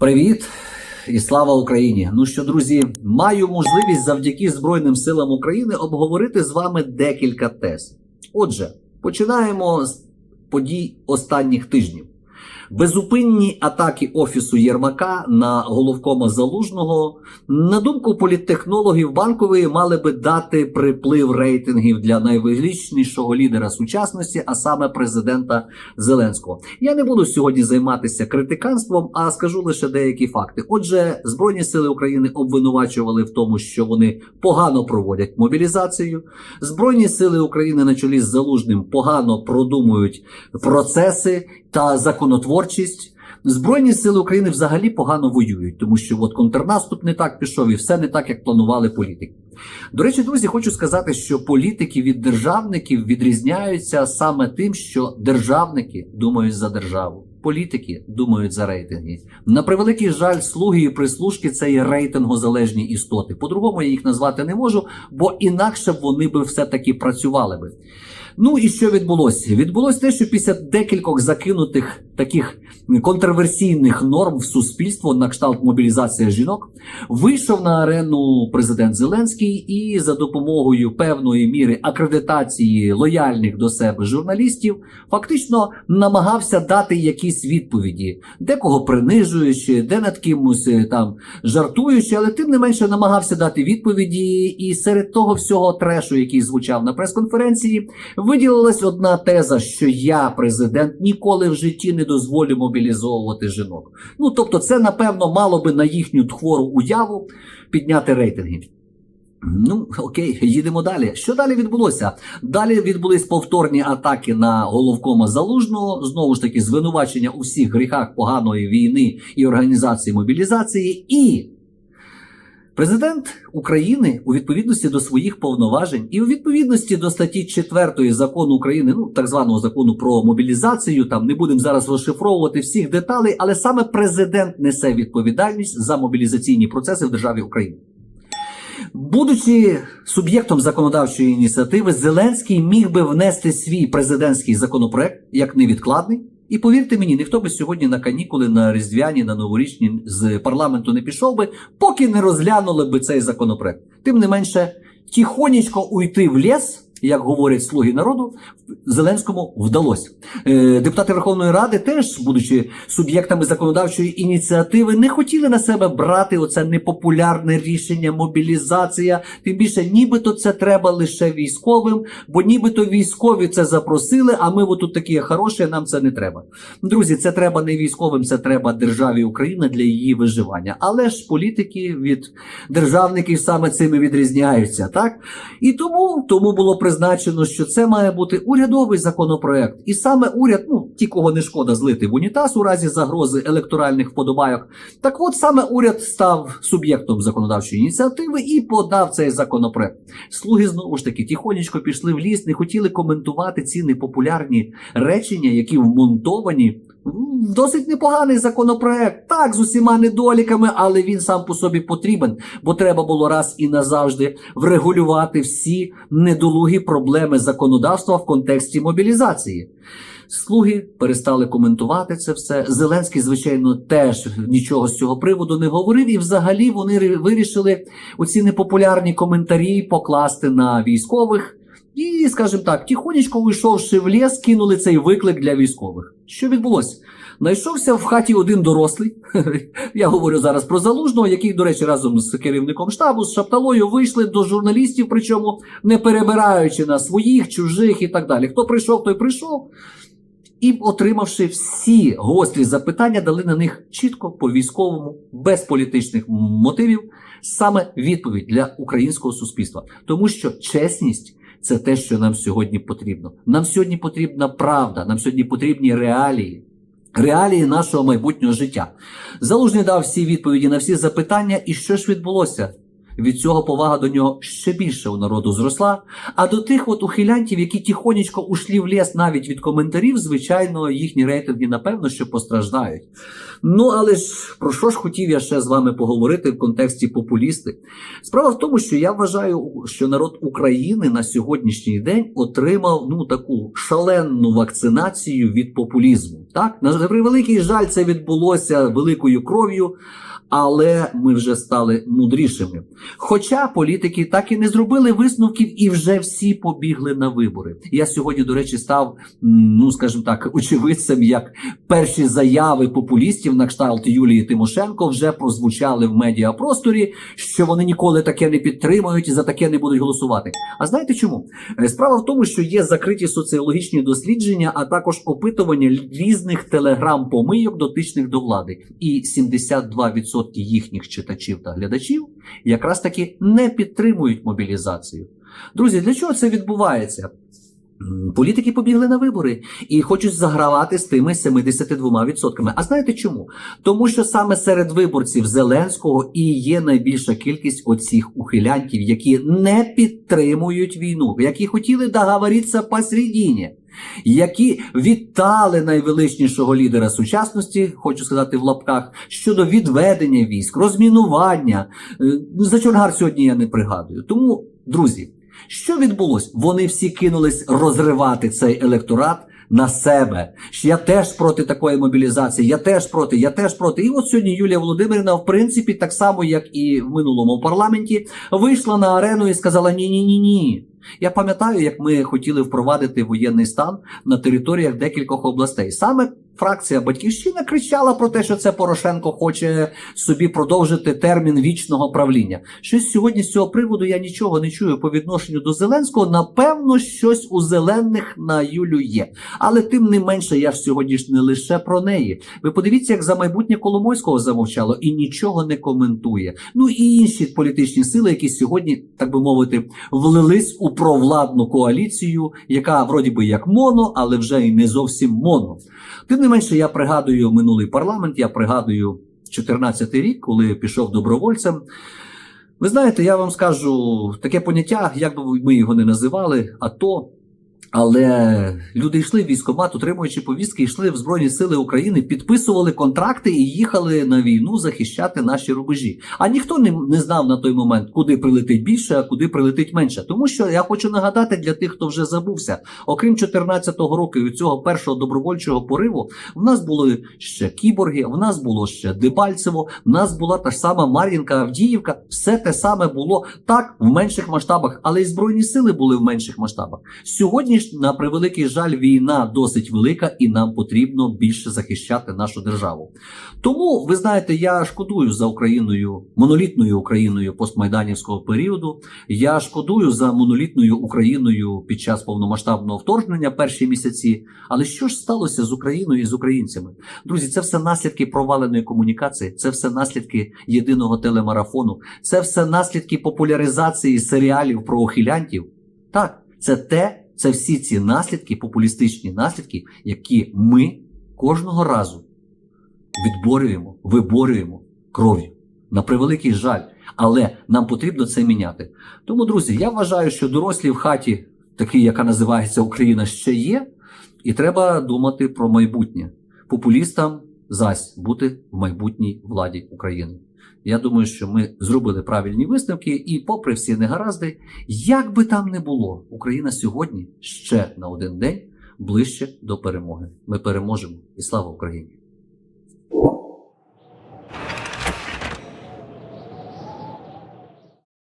Привіт і слава Україні! Ну що, друзі, маю можливість завдяки Збройним силам України обговорити з вами декілька тез. Отже, починаємо з подій останніх тижнів. Безупинні атаки офісу Єрмака на головкома Залужного, на думку політтехнологів банкової, мали би дати приплив рейтингів для найвеличнішого лідера сучасності, а саме президента Зеленського. Я не буду сьогодні займатися критиканством, а скажу лише деякі факти. Отже, Збройні сили України обвинувачували в тому, що вони погано проводять мобілізацію. Збройні сили України на чолі з Залужним погано продумують процеси та законотворчість. Збройні сили України взагалі погано воюють, тому що от контрнаступ не так пішов і все не так, як планували політики. До речі, друзі, хочу сказати, що політики від державників відрізняються саме тим, що державники думають за державу. Політики думають за рейтинги. На превеликий жаль, слуги і прислужки це є рейтингозалежні істоти. По-другому я їх назвати не можу, бо інакше вони би все-таки працювали би. Ну і що відбулося? Відбулося те, що після декількох закинутих таких контроверсійних норм в суспільство на кшталт мобілізація жінок вийшов на арену президент Зеленський і за допомогою певної міри акредитації лояльних до себе журналістів фактично намагався дати якісь відповіді, декого принижуючи, де над кимось е, там жартуючи, але тим не менше намагався дати відповіді. І серед того всього трешу, який звучав на прес-конференції, виділилась одна теза, що я, президент, ніколи в житті не дозволю мобілізовувати жінок. Ну тобто, це напевно мало би на їхню хвору уяву підняти рейтинги. Ну, окей, їдемо далі. Що далі відбулося? Далі відбулись повторні атаки на головкома залужного. Знову ж таки, звинувачення у всіх гріхах поганої війни і організації мобілізації. І президент України у відповідності до своїх повноважень і у відповідності до статті 4 закону України, ну так званого закону про мобілізацію, там не будемо зараз розшифровувати всіх деталей, але саме президент несе відповідальність за мобілізаційні процеси в державі України. Будучи суб'єктом законодавчої ініціативи, Зеленський міг би внести свій президентський законопроект як невідкладний. І повірте мені, ніхто би сьогодні на канікули, на різдвяні, на новорічні з парламенту не пішов би, поки не розглянули би цей законопроект. Тим не менше, тихонечко уйти в ліс, як говорять слуги народу, Зеленському вдалося. Е, депутати Верховної Ради, теж, будучи суб'єктами законодавчої ініціативи, не хотіли на себе брати оце непопулярне рішення, мобілізація. Тим більше, нібито це треба лише військовим, бо нібито військові це запросили, а ми отут такі хороші, нам це не треба. Друзі, це треба не військовим, це треба державі Україна для її виживання. Але ж політики від державників саме цими відрізняються, так? І тому, тому було призначено, що це має бути урядовий законопроект. І саме уряд, ну ті, кого не шкода злити в унітаз у разі загрози електоральних вподобайок. Так от саме уряд став суб'єктом законодавчої ініціативи і подав цей законопроект. Слуги знову ж таки тихонечко пішли в ліс, не хотіли коментувати ці непопулярні речення, які вмонтовані. Досить непоганий законопроект, так, з усіма недоліками, але він сам по собі потрібен, бо треба було раз і назавжди врегулювати всі недолугі проблеми законодавства в контексті мобілізації. Слуги перестали коментувати це все. Зеленський, звичайно, теж нічого з цього приводу не говорив, і взагалі вони вирішили оці непопулярні коментарі покласти на військових. І, скажімо так, тихонечко уйшовши в ліс, кинули цей виклик для військових. Що відбулося? Знайшовся в хаті один дорослий. Я говорю зараз про залужного, який, до речі, разом з керівником штабу з Шапталою вийшли до журналістів, причому не перебираючи на своїх, чужих і так далі. Хто прийшов, той прийшов. І, отримавши всі гострі запитання, дали на них чітко по військовому, без політичних мотивів, саме відповідь для українського суспільства. Тому що чесність це те, що нам сьогодні потрібно. Нам сьогодні потрібна правда, нам сьогодні потрібні реалії. Реалії нашого майбутнього життя. Залужний дав всі відповіді на всі запитання, і що ж відбулося? Від цього повага до нього ще більше у народу зросла. А до тих от ухилянтів, які тихонечко ушлі в ліс навіть від коментарів, звичайно, їхні рейтинги, напевно, що постраждають. Ну, але ж про що ж хотів я ще з вами поговорити в контексті популісти? Справа в тому, що я вважаю, що народ України на сьогоднішній день отримав ну таку шалену вакцинацію від популізму. Так, на превеликий жаль, це відбулося великою кров'ю, але ми вже стали мудрішими. Хоча політики так і не зробили висновків, і вже всі побігли на вибори. Я сьогодні, до речі, став, ну скажімо так, очевидцем, як перші заяви популістів на кшталт Юлії Тимошенко вже прозвучали в медіапросторі, що вони ніколи таке не підтримують і за таке не будуть голосувати. А знаєте чому? Е, Справа в тому, що є закриті соціологічні дослідження, а також опитування різних телеграм-помийок, дотичних до влади. І 72% їхніх читачів та глядачів якраз таки не підтримують мобілізацію. Друзі, для чого це відбувається? Політики побігли на вибори і хочуть загравати з тими 72%. А знаєте чому? Тому що саме серед виборців Зеленського і є найбільша кількість оцих ухилянтів, які не підтримують війну, які хотіли договоритися посередині, які вітали найвеличнішого лідера сучасності, хочу сказати в лапках, щодо відведення військ, розмінування. Е, За Чонгар сьогодні я не пригадую. Тому, друзі. Що відбулось? Вони всі кинулись розривати цей електорат на себе. Я теж проти такої мобілізації, я теж проти, я теж проти. І от сьогодні Юлія Володимирівна, в принципі, так само, як і в минулому парламенті, вийшла на арену і сказала: ні, ні, ні, ні. Я пам'ятаю, як ми хотіли впровадити воєнний стан на територіях декількох областей. Саме фракція Батьківщина кричала про те, що це Порошенко хоче собі продовжити термін вічного правління. Щось сьогодні з цього приводу я нічого не чую по відношенню до Зеленського. Напевно, щось у зелених на Юлю є. Але тим не менше, я ж сьогодні ж не лише про неї. Ви подивіться, як за майбутнє Коломойського замовчало і нічого не коментує. Ну і інші політичні сили, які сьогодні, так би мовити, влились у провладну коаліцію, яка вроді би як моно, але вже і не зовсім моно. Тим не менше, я пригадую минулий парламент, я пригадую 14-й рік, коли пішов добровольцем. Ви знаєте, я вам скажу таке поняття, як би ми його не називали, АТО. Але люди йшли в військкомат, отримуючи повістки, йшли в Збройні Сили України, підписували контракти і їхали на війну захищати наші рубежі. А ніхто не, не знав на той момент, куди прилетить більше, а куди прилетить менше. Тому що я хочу нагадати для тих, хто вже забувся, окрім 14-го року і цього першого добровольчого пориву, в нас були ще кіборги, в нас було ще Дебальцево, в нас була та ж сама Мар'їнка, Авдіївка. Все те саме було так в менших масштабах, але і збройні сили були в менших масштабах. Сьогодні ж, на превеликий жаль, війна досить велика, і нам потрібно більше захищати нашу державу. Тому ви знаєте, я шкодую за Україною, монолітною Україною постмайданівського періоду. Я шкодую за монолітною Україною під час повномасштабного вторгнення перші місяці. Але що ж сталося з Україною і з українцями? Друзі, це все наслідки проваленої комунікації, це все наслідки єдиного телемарафону, це все наслідки популяризації серіалів про ухилянтів. Так, це те. Це всі ці наслідки, популістичні наслідки, які ми кожного разу відборюємо, виборюємо кров'ю. На превеликий жаль, але нам потрібно це міняти. Тому, друзі, я вважаю, що дорослі в хаті, такі, яка називається Україна, ще є, і треба думати про майбутнє. Популістам зась бути в майбутній владі України. Я думаю, що ми зробили правильні висновки, і, попри всі негаразди, як би там не було, Україна сьогодні ще на один день ближче до перемоги. Ми переможемо і слава Україні!